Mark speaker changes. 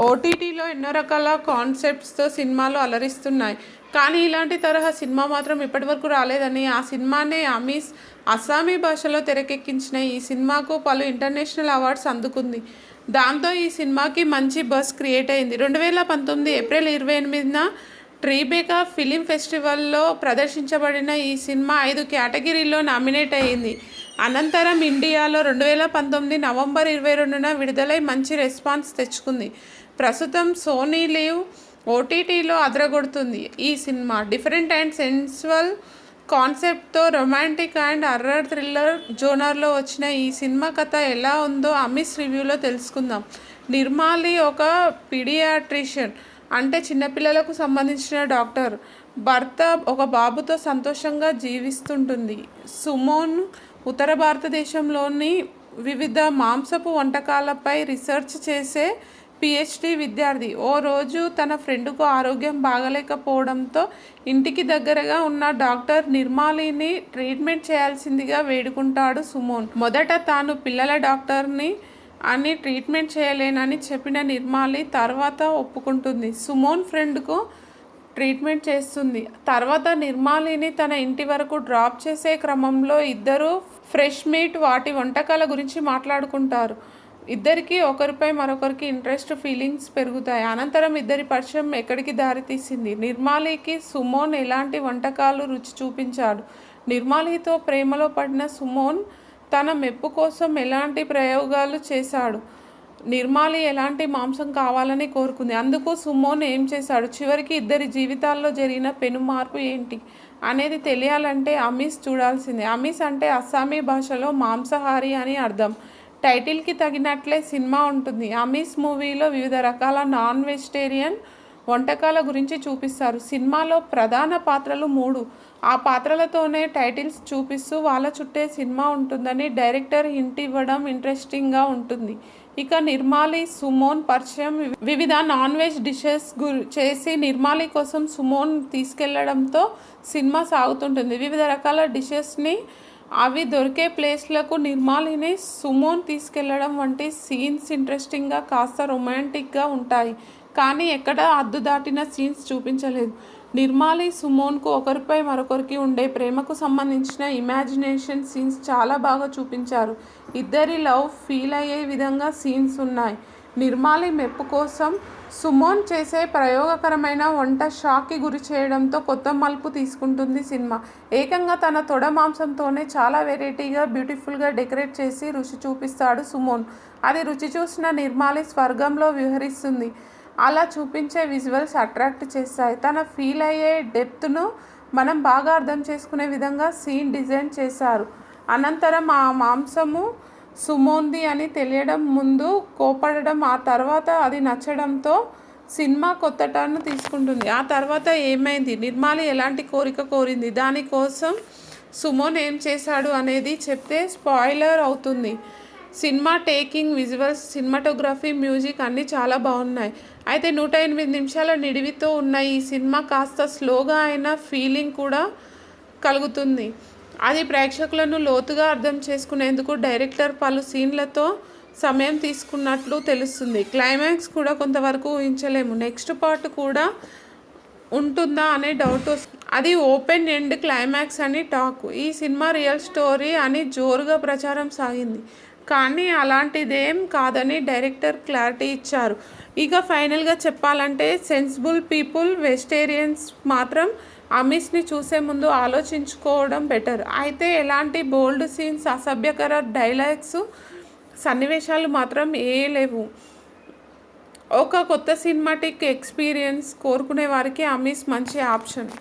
Speaker 1: ఓటీటీలో ఎన్నో రకాల కాన్సెప్ట్స్తో సినిమాలు అలరిస్తున్నాయి. కానీ ఇలాంటి తరహా సినిమా మాత్రం ఇప్పటివరకు రాలేదని ఆ సినిమానే అమీస్ అస్సామీ భాషలో తెరకెక్కించిన ఈ సినిమాకు పలు ఇంటర్నేషనల్ అవార్డ్స్ అందుకుంది. దాంతో ఈ సినిమాకి మంచి బస్ క్రియేట్ అయింది. రెండు వేల పంతొమ్మిది ఏప్రిల్ ఇరవై ఎనిమిదిన ట్రీబేకా ఫిలిం ఫెస్టివల్లో ప్రదర్శించబడిన ఈ సినిమా ఐదు కేటగిరీల్లో నామినేట్ అయ్యింది. అనంతరం ఇండియాలో రెండు వేల పంతొమ్మిది నవంబర్ ఇరవై రెండున విడుదలై మంచి రెస్పాన్స్ తెచ్చుకుంది. ప్రస్తుతం సోనీ లీవ్ ఓటీటీలో అదరగొడుతుంది. ఈ సినిమా డిఫరెంట్ అండ్ సెన్సువల్ కాన్సెప్ట్తో రొమాంటిక్ అండ్ అర్రర్ థ్రిల్లర్ జోనర్లో వచ్చిన ఈ సినిమా కథ ఎలా ఉందో అమిస్ రివ్యూలో తెలుసుకుందాం. నిర్మాలి ఒక పిడియాట్రిషియన్ అంటే చిన్నపిల్లలకు సంబంధించిన డాక్టర్. భర్త ఒక బాబుతో సంతోషంగా జీవిస్తుంటుంది. సుమోన్ ఉత్తర భారతదేశంలోని వివిధ మాంసపు వంటకాలపై రీసెర్చ్ చేసే పిహెచ్డి విద్యార్థి ఓ రోజు తన ఫ్రెండ్కు ఆరోగ్యం బాగలేకపోవడంతో ఇంటికి దగ్గరగా ఉన్న డాక్టర్ నిర్మాలిని ట్రీట్మెంట్ చేయాల్సిందిగా వేడుకుంటాడు సుమోన్. మొదట తాను పిల్లల డాక్టర్ని అని ట్రీట్మెంట్ చేయలేనని చెప్పిన నిర్మాలి తర్వాత ఒప్పుకుంటుంది. సుమోన్ ఫ్రెండ్కు ట్రీట్మెంట్ చేస్తుంది. తర్వాత నిర్మాలిని తన ఇంటి వరకు డ్రాప్ చేసే క్రమంలో ఇద్దరు ఫ్రెష్ మీట్ వాటి వంటకాల గురించి మాట్లాడుకుంటారు. ఇద్దరికి ఒకరిపై మరొకరికి ఇంట్రెస్ట్ ఫీలింగ్స్ పెరుగుతాయి. అనంతరం ఇద్దరి పరిచయం ఎక్కడికి దారితీసింది? నిర్మాలికి సుమోన్ ఎలాంటి వంటకాలు రుచి చూపించాడు? నిర్మాలితో ప్రేమలో పడిన సుమోన్ తన మెప్పు కోసం ఎలాంటి ప్రయోగాలు చేశాడు? నిర్మాలి ఎలాంటి మాంసం కావాలని కోరుకుంది. అందుకు సుమోన్ ఏం చేశాడు? చివరికి ఇద్దరి జీవితాల్లో జరిగిన పెను మార్పు ఏంటి అనేది తెలియాలంటే అమీస్ చూడాల్సిందే. అమీస్ అంటే అస్సామీ భాషలో మాంసాహారి అని అర్థం. టైటిల్కి తగినట్లే సినిమా ఉంటుంది. అమీస్ మూవీలో వివిధ రకాల నాన్ వెజిటేరియన్ వంటకాల గురించి చూపిస్తారు. సినిమాలో ప్రధాన పాత్రలు మూడు. ఆ పాత్రలతోనే టైటిల్స్ చూపిస్తూ వాళ్ళ చుట్టే సినిమా ఉంటుందని డైరెక్టర్ హింట్ ఇవ్వడం ఇంట్రెస్టింగ్గా ఉంటుంది. ఇక నిర్మాలి సుమోన్ పరిచయం వివిధ నాన్ వెజ్ డిషెస్ గురి చేసి నిర్మాలి కోసం సుమోన్ తీసుకెళ్ళడంతో సినిమా సాగుతుంటుంది. వివిధ రకాల డిషెస్ని అవి దొరికే ప్లేస్లకు నిర్మాలిని సుమోన్ తీసుకెళ్ళడం వంటి సీన్స్ ఇంట్రెస్టింగ్గా కాస్త రొమాంటిక్గా ఉంటాయి. కానీ ఎక్కడ అద్దు దాటిన సీన్స్ చూపించలేదు. నిర్మాలి సుమోన్కు ఒకరిపై మరొకరికి ఉండే ప్రేమకు సంబంధించిన ఇమాజినేషన్ సీన్స్ చాలా బాగా చూపించారు. ఇద్దరి లవ్ ఫీల్ అయ్యే విధంగా సీన్స్ ఉన్నాయి. నిర్మాలి మెప్పు కోసం సుమోన్ చేసే ప్రయోగకరమైన వంట షాక్కి గురి చేయడంతో కొత్త మలుపు తీసుకుంటుంది సినిమా. ఏకంగా తన తొడ మాంసంతోనే చాలా వెరైటీగా బ్యూటిఫుల్గా డెకరేట్ చేసి రుచి చూపిస్తాడు సుమోన్. అది రుచి చూసిన నిర్మాలి స్వర్గంలో విహరిస్తుంది. అలా చూపించే విజువల్స్ అట్రాక్ట్ చేస్తాయి తన ఫీల్ అయ్యే డెప్త్ను మనం బాగా అర్థం చేసుకునే విధంగా సీన్ డిజైన్ చేశారు. అనంతరం ఆ మాంసము సుమోంది అని తెలియడం ముందు కోపడడం ఆ తర్వాత అది నచ్చడంతో సినిమా కొత్త టర్న్ తీసుకుంటుంది. ఆ తర్వాత ఏమైంది? నిర్మాలి ఎలాంటి కోరిక కోరింది? దానికోసం సుమోన్ ఏం చేశాడు అనేది చెప్తే స్పాయిలర్ అవుతుంది. Cinema taking visuals cinematography music అన్నీ చాలా బాగున్నాయి. అయితే నూట ఎనిమిది నిమిషాల నిడివితో ఉన్న ఈ సినిమా కాస్త స్లోగా అయిన ఫీలింగ్ కూడా కలుగుతుంది. అది ప్రేక్షకులను లోతుగా అర్థం చేసుకునేందుకు డైరెక్టర్ పలు సీన్లతో సమయం తీసుకున్నట్లు తెలుస్తుంది. క్లైమాక్స్ కూడా కొంతవరకు ఊహించలేము. నెక్స్ట్ పార్ట్ కూడా ఉంటుందా అనే డౌట్ అది ఓపెన్ ఎండ్ క్లైమాక్స్ అని టాక్ ఈ సినిమా రియల్ స్టోరీ అని జోరుగా ప్రచారం సాగింది. కానీ అలాంటిదేం కాదని డైరెక్టర్ క్లారిటీ ఇచ్చారు. ఇక ఫైనల్గా చెప్పాలంటే సెన్సిబుల్ పీపుల్ వెజిటేరియన్స్ మాత్రం అమిస్ని చూసే ముందు ఆలోచించుకోవడం బెటర్ అయితే ఎలాంటి బోల్డ్ సీన్స్ అసభ్యకర డైలాగ్స్ సన్నివేశాలు మాత్రం ఏ లేవు. ఒక కొత్త సినిమాటిక్ ఎక్స్పీరియన్స్ కోరుకునే వారికి అమీస్ మంచి ఆప్షన్